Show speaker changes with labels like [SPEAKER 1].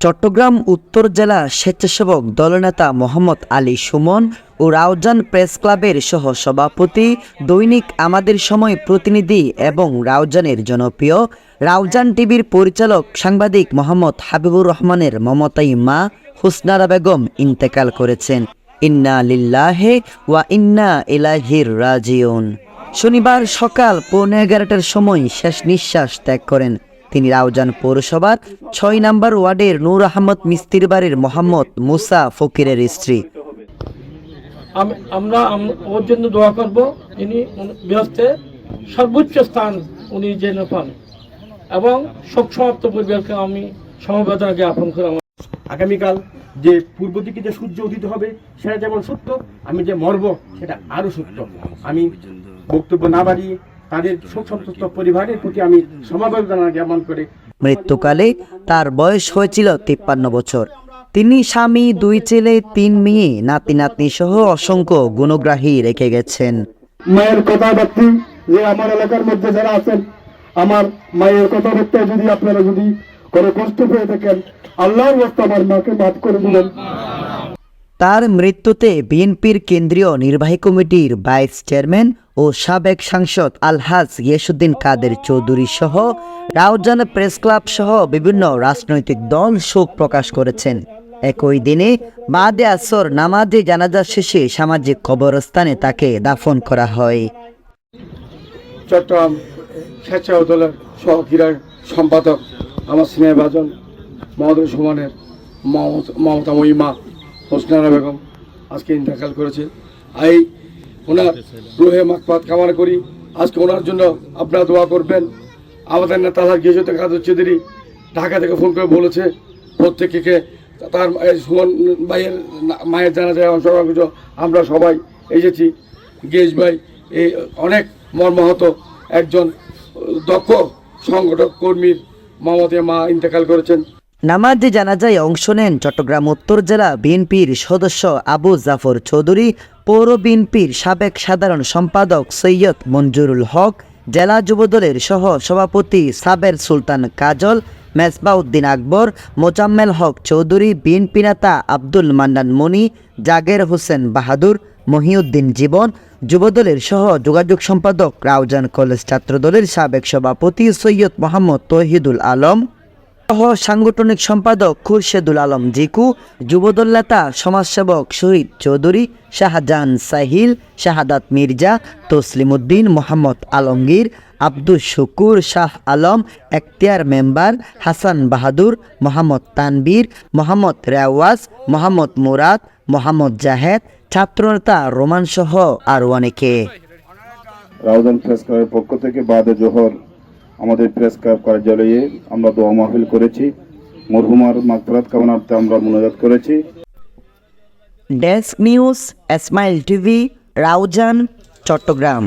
[SPEAKER 1] চট্টগ্রাম উত্তর জেলা স্বেচ্ছাসেবক দলনেতা মোহাম্মদ আলী সুমন ও রাউজান প্রেস ক্লাবের সহ সভাপতি দৈনিক আমাদের সময় প্রতিনিধি এবং রাউজানের জনপ্রিয় রাউজান টিভির পরিচালক সাংবাদিক মোহাম্মদ হাবিবুর রহমানের মমতাই মা হুসনারা বেগম ইন্তেকাল করেছেন। ইন্না লিল্লাহে ওয়া ইন্না ইলাহির রাজিউন। শনিবার সকাল পৌনে এগারোটার সময় শেষ নিঃশ্বাস ত্যাগ করেন। তিনি রাউজান পৌরসভার ছয় নম্বর ওয়ার্ডের নূর আহমদ মিস্ত্রির বাড়ির মোহাম্মদ মুসা ফকিরের স্ত্রী।
[SPEAKER 2] আম- আমরা ওর জন্য দোয়া করব। যিনি উনি- সর্বোচ্চ স্থান উনি যেন পান। এবং শোক সমাপ্ত পরিবারকে আমি সমবেদনা জ্ঞাপন করে আমার
[SPEAKER 3] আগামীকাল যে পূর্ব দিকে যে সূর্য উদিত হবে সেটা যেমন সত্য আমি যে মরব সেটা আরও সত্য। আমি বক্তব্য না বাড়িয়ে তাদের শোক সন্তপ্ত পরিবারের প্রতি আমি সমবেদনা জ্ঞাপন করে
[SPEAKER 1] মৃত্যুকালে তার বয়স হয়েছিল তিপ্পান্ন বছর। তিনি স্বামী দুই ছেলে তিন মেয়ে নাতি নাতনি সহ অসংখ্য গুণগ্রাহী রেখে গেছেন।
[SPEAKER 4] মায়ের কথাবার্তি যে আমার এলাকার মধ্যে যারা আছেন আমার মায়ের কথাবার্তা যদি আপনারা যদি কোনো কষ্ট পেয়ে থাকেন আল্লাহর আমার মাকে মাফ করে দিবেন।
[SPEAKER 1] তার মৃত্যুতে বিএনপির কেন্দ্রীয় নির্বাহী কমিটির ভাইস চেয়ারম্যান ও সাবেক সাংসদ আলহাজ ইয়েসুদ্দিন কাদের চৌধুরী সহ রাউজান প্রেস ক্লাব সহ বিভিন্ন রাজনৈতিক দল শোক প্রকাশ করেছেন। একই দিনে বাদে আসর নামাজে জানাজা শেষে সামাজিক কবরস্থানে তাকে দাফন করা হয়।
[SPEAKER 3] চট্টগ্রাম স্বেচ্ছাসেবক দলের সহ সম্পাদক আমার স্নেহ বাজন মহাদুর সুমানের মমতা মহিমা হোসনারা বেগম আজকে ইন্তেকাল করেছে। এই ওনার রুহে মাকপাত কামনা করি। আজকে ওনার জন্য আপনারা দোয়া করবেন। আমাদের নেতা গিয়েছে কাদের চৌধুরী ঢাকা থেকে ফোন করে বলেছে, প্রত্যেককে তার সুমন ভাইয়ের মায়ের জানা যায় অংশগ্রহণ করেছে। আমরা সবাই এসেছি। গেজ ভাই এই অনেক মর্মাহত একজন দক্ষ সংগঠক কর্মীর মমতে মা ইন্তেকাল করেছেন।
[SPEAKER 1] নামাজে জানাজায় অংশ নেন চট্টগ্রাম উত্তর জেলা বিএনপির সদস্য আবু জাফর চৌধুরী, পৌর বিএনপির সাবেক সাধারণ সম্পাদক সৈয়দ মঞ্জুরুল হক, জেলা যুবদলের সহ সভাপতি সাবের সুলতান কাজল, মেজবাউদ্দিন আকবর, মোজাম্মেল হক চৌধুরী, বিএনপি নেতা আব্দুল মান্নান মনি জাগের হোসেন বাহাদুর, মহিউদ্দিন জীবন, যুবদলের সহ যোগাযোগ সম্পাদক রাউজান কলেজ ছাত্রদলের সাবেক সভাপতি সৈয়দ মোহাম্মদ তহিদুল আলম। সহ সাংগঠনিক সম্পাদক খুরশেদুল আলম জিকু যুবদল নেতা সমাজসেবক শহীদ চৌধুরী, শাহজাহান সাহিল, শাহাদাত মির্জা তসলিম উদ্দিন মোহাম্মদ আলমগীর আব্দুল শুকুর, শাহ আলম, এখতিয়ার মেম্বার, হাসান বাহাদুর, মোহাম্মদ তানবীর মোহাম্মদ রেওয়াজ, মোহাম্মদ মুরাদ, মোহাম্মদ জাহেদ, ছাত্রনেতা রোমান সহ আরও অনেকে।
[SPEAKER 4] রাউজান প্রেস পক্ষ থেকে বাদে জোহর আমাদের প্রেস ক্লাব কার্যালয়ে আমরা দোয়া মাহফিল করেছি। মরহুমার মাগফরাত কামনার্থে আমরা মনোজাত করেছি।
[SPEAKER 1] Desk news smile TV Raozan Chittagong.